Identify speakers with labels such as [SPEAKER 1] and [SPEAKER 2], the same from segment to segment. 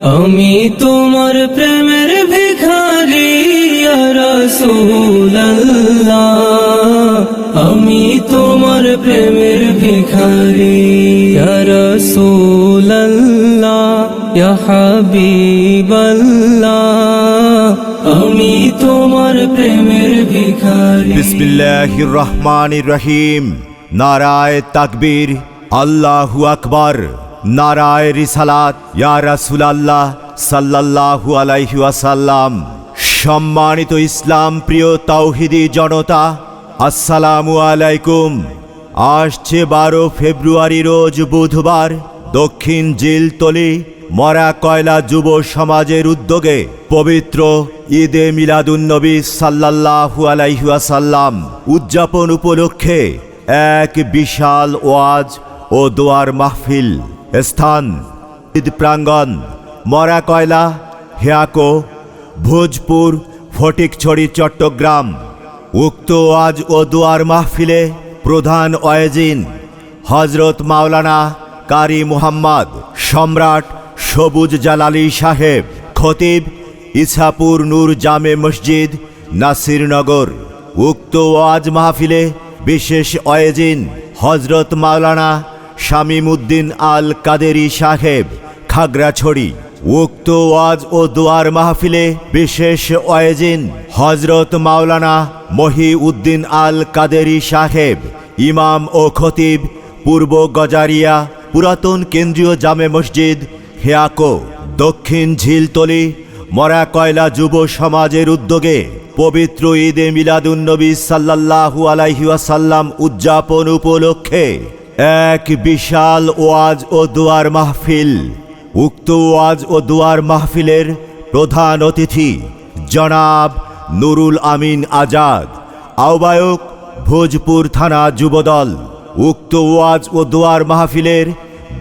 [SPEAKER 1] আমি তোমার প্রেমের ভিখারি ইয়া রাসূলুল্লাহ আমি তোমার প্রেমের ভিখারি ইয়া রাসূলুল্লাহ ইয়া হাবিবাল্লাহ আমি তোমার প্রেমের ভিখারি
[SPEAKER 2] বিসমিল্লাহির রহমানির রহিম নারায় তাকবীর আল্লাহু আকবার নারায় রিসালাত, ইয়া রাসূলুল্লাহ সাল্লাল্লাহু আলাইহি সম্মানিত ইসলাম প্রিয় তাওহিদি জনতা, আসসালামু আলাইকুম। আসছে বারো ফেব্রুয়ারি রোজ বুধবার দক্ষিণ জিলতলি মরা কয়লা যুব সমাজের উদ্যোগে পবিত্র ঈদে মিলাদুন্নবী সাল্লাল্লাহু আলাইহাসাল্লাম উদযাপন উপলক্ষে এক বিশাল ওয়াজ ও দোয়ার মাহফিল স্থান, ঈদ মরা কয়লা, হেয়াকো, ভোজপুর, ফটিকছড়ি, চট্টগ্রাম। উক্ত ওয়াজ ও দোয়ার মাহফিলে প্রধান অয়েজিন হজরত মাওলানা কারি মুহাম্মদ সম্রাট সবুজ জালালি সাহেব, খতিব ইসাপুর নূর জামে মসজিদ, নাসিরনগর। উক্ত ওয়াজ মাহফিলে বিশেষ অয়েজিন হজরত মাওলানা শামিমুদ্দিন আল কাদেরি সাহেব, খাগড়াছড়ি। উক্ত ওয়াজ ও দোয়ার মাহফিলে বিশেষ অয়েজিন হজরত মাওলানা মহি উদ্দিন আল কাদেরি সাহেব, ইমাম ও খতিব, পূর্ব গজারিয়া পুরাতন কেন্দ্রীয় জামে মসজিদ, হেয়াকো, দক্ষিণ ঝিলতলি মরা কয়লা যুব সমাজের উদ্যোগে পবিত্র ঈদে মিলাদুন্নবী সাল্লাল্লাহু আলাইহাসাল্লাম উদযাপন উপলক্ষে এক বিশাল ওয়াজ ও দুয়ার মাহফিল। উক্ত ওয়াজ ও দুয়ার মাহফিলের প্রধান অতিথি জনাব নুরুল আমিন আজাদ, আহ্বায়ক ভোজপুর থানা যুবদল। উক্ত ওয়াজ ও দুয়ার মাহফিলের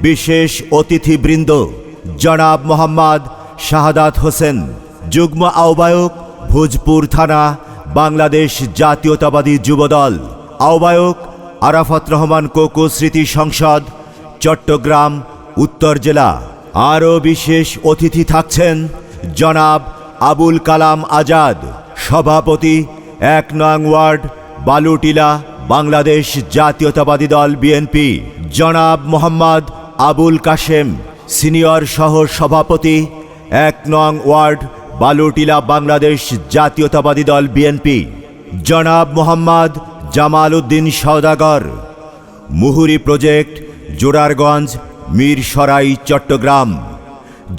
[SPEAKER 2] বিশেষ অতিথিবৃন্দ জনাব মোহাম্মদ শাহাদাত হোসেন, যুগ্ম আহ্বায়ক ভোজপুর থানা বাংলাদেশ জাতীয়তাবাদী যুবদল, আহ্বায়ক আরাফাত রহমান কোকো স্মৃতি সংসদ, চট্টগ্রাম, উত্তর জেলা। আরও বিশেষ অতিথি থাকছেন জনাব আবুল কালাম আজাদ, সভাপতি, এক নং ওয়ার্ড, বালুটিলা, বাংলাদেশ জাতীয়তাবাদী দল বিএনপি। জনাব মোহাম্মদ আবুল কাশেম, সিনিয়র সহ সভাপতি, এক নং ওয়ার্ড, বালুটিলা, বাংলাদেশ জাতীয়তাবাদী দল বিএনপি। জনাব মোহাম্মদ জামাল উদ্দিন সওদাগর। মুহুরি প্রজেক্ট, জোরারগঞ্জ, মীরসরাই, চট্টগ্রাম।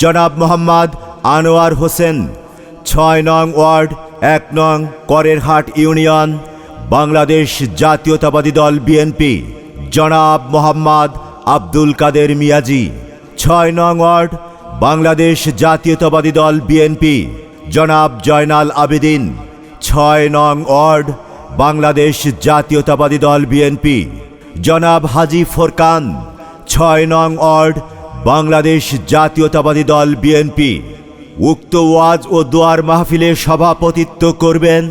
[SPEAKER 2] জনাব মোহাম্মদ আনোয়ার হোসেন, ছয় নং ওয়ার্ড, এক নং করেরহাট ইউনিয়ন, বাংলাদেশ জাতীয়তাবাদী দল বিএনপি। জনাব মোহাম্মদ আব্দুল কাদের মিয়াজি, ছয় নং ওয়ার্ড, বাংলাদেশ জাতীয়তাবাদী দল বিএনপি। জনাব জয়নাল আবেদিন, ছয় নং ওয়ার্ড বাংলাদেশ জাতীয়তাবাদী দল বিএনপি, জনাব হাজি ফোরকান, ছয় নং ওয়ার্ড, বাংলাদেশ জাতীয়তাবাদী দল বিএনপি। উক্ত ওয়াজ ও দোয়ার মাহফিলে সভাপতিত্ব করবেন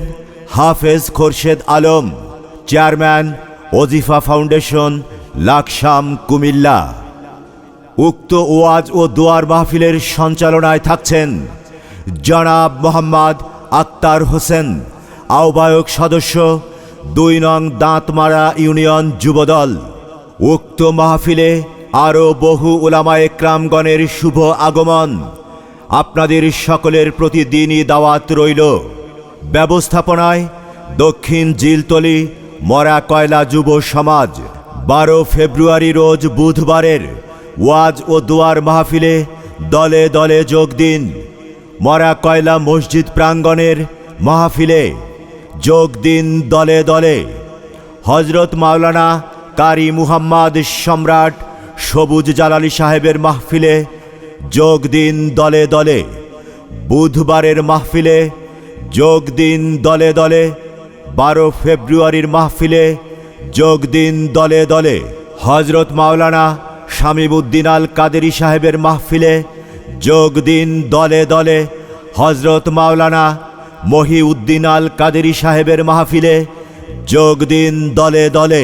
[SPEAKER 2] হাফেজ খোরশেদ আলম, চেয়ারম্যান ওজিফা ফাউন্ডেশন, লাকসাম কুমিল্লা। উক্ত ওয়াজ ও দোয়ার মাহফিলের সঞ্চালনায় থাকছেন জনাব মোহাম্মদ আক্তার হোসেন। আহ্বায়ক সদস্য, দুই নং দাঁতমারা ইউনিয়ন যুবদল। উক্ত মাহফিলে আরও বহু ওলামা একরামগণের শুভ আগমন। আপনাদের সকলের প্রতিদিনই দাওয়াত রইল। ব্যবস্থাপনায় দক্ষিণ জিলতলি মরা কয়লা যুব সমাজ, বারো ফেব্রুয়ারি রোজ বুধবারের ওয়াজ ও দোয়ার মাহফিলে দলে দলে যোগ দিন। মরা কয়লা মসজিদ প্রাঙ্গণের মাহফিলে যোগ দিন দলে দলে। হজরত মাওলানা কারি মুহাম্মদ সম্রাট সবুজ জালালি সাহেবের মাহফিলে যোগ দিন দলে দলে। বুধবারের মাহফিলে যোগ দিন দলে দলে। বারো ফেব্রুয়ারির মাহফিলে যোগ দিন দলে দলে। হজরত মাওলানা শামিবুদ্দিন আল কাদেরি সাহেবের মাহফিলে যোগ দিন দলে দলে। হজরত মাওলানা মহিউদ্দিন আল কাদেরি সাহেবের মাহফিলে যোগ দিন দলে দলে।